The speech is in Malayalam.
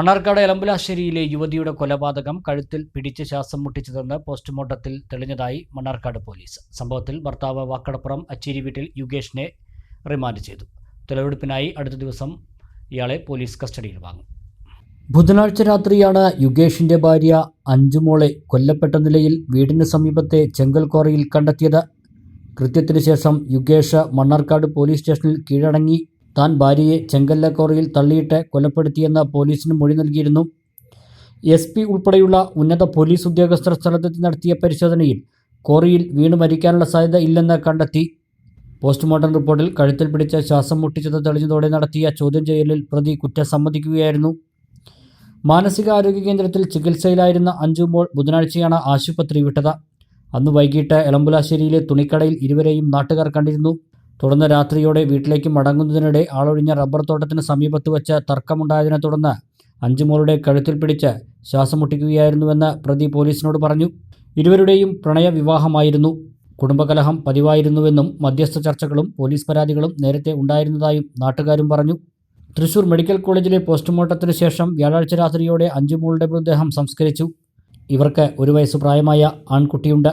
മണ്ണാർക്കാട് എലമ്പലാശ്ശേരിയിലെ യുവതിയുടെ കൊലപാതകം കഴുത്തിൽ പിടിച്ച് ശ്വാസം മുട്ടിച്ചതെന്ന് പോസ്റ്റ്മോർട്ടത്തിൽ തെളിഞ്ഞതായി മണ്ണാർക്കാട് പോലീസ്. സംഭവത്തിൽ ഭർത്താവ് വാക്കടപ്പുറം അച്ചേരി വീട്ടിൽ യുഗേഷിനെ റിമാൻഡ് ചെയ്തു. തെളിവെടുപ്പിനായി അടുത്ത ദിവസം ഇയാളെ പോലീസ് കസ്റ്റഡിയിൽ വാങ്ങും. ബുധനാഴ്ച രാത്രിയാണ് യുഗേഷിന്റെ ഭാര്യ അഞ്ചുമോളെ കൊല്ലപ്പെട്ട നിലയിൽ വീടിന് സമീപത്തെ ചെങ്കൽ ക്വാറിയിൽ കണ്ടെത്തിയത്. കൃത്യത്തിന് ശേഷം യുഗേഷ് മണ്ണാർക്കാട് പോലീസ് സ്റ്റേഷനിൽ കീഴടങ്ങി. താൻ ഭാര്യയെ ചെങ്കല്ല കോറിയിൽ തള്ളിയിട്ട് കൊലപ്പെടുത്തിയെന്ന് പോലീസിന് മൊഴി നൽകിയിരുന്നു. എസ് പി ഉൾപ്പെടെയുള്ള ഉന്നത പോലീസ് ഉദ്യോഗസ്ഥർ സ്ഥലത്തെത്തി നടത്തിയ പരിശോധനയിൽ കോറിയിൽ വീണ് മരിക്കാനുള്ള സാധ്യത ഇല്ലെന്ന് കണ്ടെത്തി. പോസ്റ്റ്മോർട്ടം റിപ്പോർട്ടിൽ കഴുത്തിൽ പിടിച്ച ശ്വാസം മുട്ടിച്ചത് തെളിഞ്ഞതോടെ നടത്തിയ ചോദ്യം ചെയ്യലിൽ പ്രതി കുറ്റം സമ്മതിക്കുകയായിരുന്നു. മാനസികാരോഗ്യ കേന്ദ്രത്തിൽ ചികിത്സയിലായിരുന്ന അഞ്ചുമോൾ ബുധനാഴ്ചയാണ് ആശുപത്രി വിട്ടത്. അന്ന് വൈകിട്ട് എളമ്പുലാശ്ശേരിയിലെ തുണിക്കടയിൽ ഇരുവരെയും നാട്ടുകാർ കണ്ടിരുന്നു. തുടർന്ന് രാത്രിയോടെ വീട്ടിലേക്ക് മടങ്ങുന്നതിനിടെ ആളൊഴിഞ്ഞ റബ്ബർ തോട്ടത്തിന് സമീപത്ത് വെച്ച തർക്കമുണ്ടായതിനെ തുടർന്ന് അഞ്ചുമോളുടെ കഴുത്തിൽ പിടിച്ച് ശ്വാസം മുട്ടിക്കുകയായിരുന്നുവെന്ന് പ്രതി പോലീസിനോട് പറഞ്ഞു. ഇരുവരുടെയും പ്രണയ വിവാഹമായിരുന്നു കുടുംബകലഹം പതിവായിരുന്നുവെന്നും മധ്യസ്ഥ ചർച്ചകളും പോലീസ് പരാതികളും നേരത്തെ ഉണ്ടായിരുന്നതായും നാട്ടുകാരും പറഞ്ഞു. തൃശൂർ മെഡിക്കൽ കോളേജിലെ പോസ്റ്റ്മോർട്ടത്തിന് ശേഷം വ്യാഴാഴ്ച രാത്രിയോടെ അഞ്ചുമോളുടെ മൃതദേഹം സംസ്കരിച്ചു. ഇവർക്ക് ഒരു വയസ്സ് പ്രായമായ ആൺകുട്ടിയുണ്ട്.